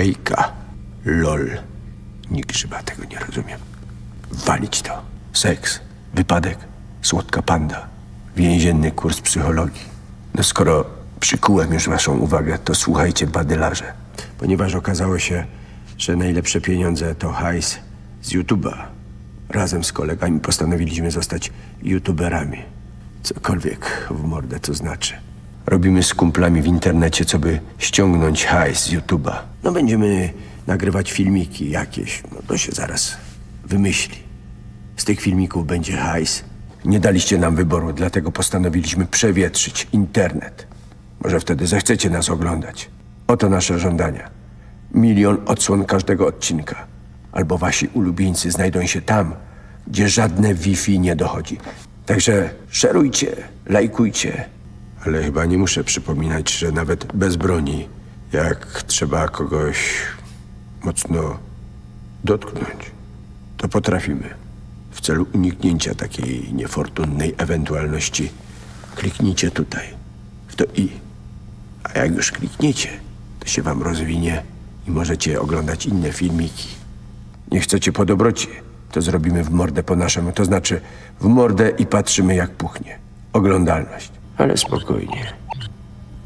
Hejka. Lol. Nikt żywa tego nie rozumiem. Walić to. Seks, wypadek, słodka panda, więzienny kurs psychologii. No skoro przykułem już waszą uwagę, to słuchajcie badylarze. Ponieważ okazało się, że najlepsze pieniądze to hajs z YouTube'a. Razem z kolegami postanowiliśmy zostać YouTuberami. Cokolwiek w mordę to znaczy. Robimy z kumplami w internecie, co by ściągnąć hajs z YouTube'a. No będziemy nagrywać filmiki jakieś, no to się zaraz wymyśli. Z tych filmików będzie hajs. Nie daliście nam wyboru, dlatego postanowiliśmy przewietrzyć internet. Może wtedy zechcecie nas oglądać. Oto nasze żądania. Milion odsłon każdego odcinka. Albo wasi ulubieńcy znajdą się tam, gdzie żadne Wi-Fi nie dochodzi. Także szerujcie, lajkujcie. Ale chyba nie muszę przypominać, że nawet bez broni, jak trzeba kogoś mocno dotknąć, to potrafimy. W celu uniknięcia takiej niefortunnej ewentualności kliknijcie tutaj, w to i. A jak już klikniecie, to się wam rozwinie i możecie oglądać inne filmiki. Nie chcecie po dobroci, to zrobimy w mordę po naszemu, to znaczy w mordę i patrzymy jak puchnie. Oglądalność. Ale spokojnie.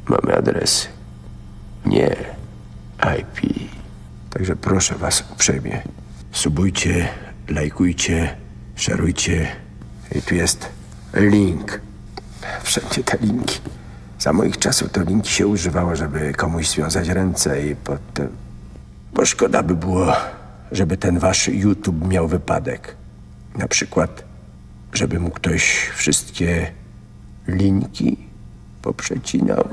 Mamy adresy. Nie IP. Także proszę was uprzejmie. Subujcie, lajkujcie, szerujcie. I tu jest link. Wszędzie te linki. Za moich czasów to linki się używało, żeby komuś związać ręce i potem... Bo szkoda by było, żeby ten wasz YouTube miał wypadek. Na przykład, żeby mu ktoś wszystkie linki poprzecinał.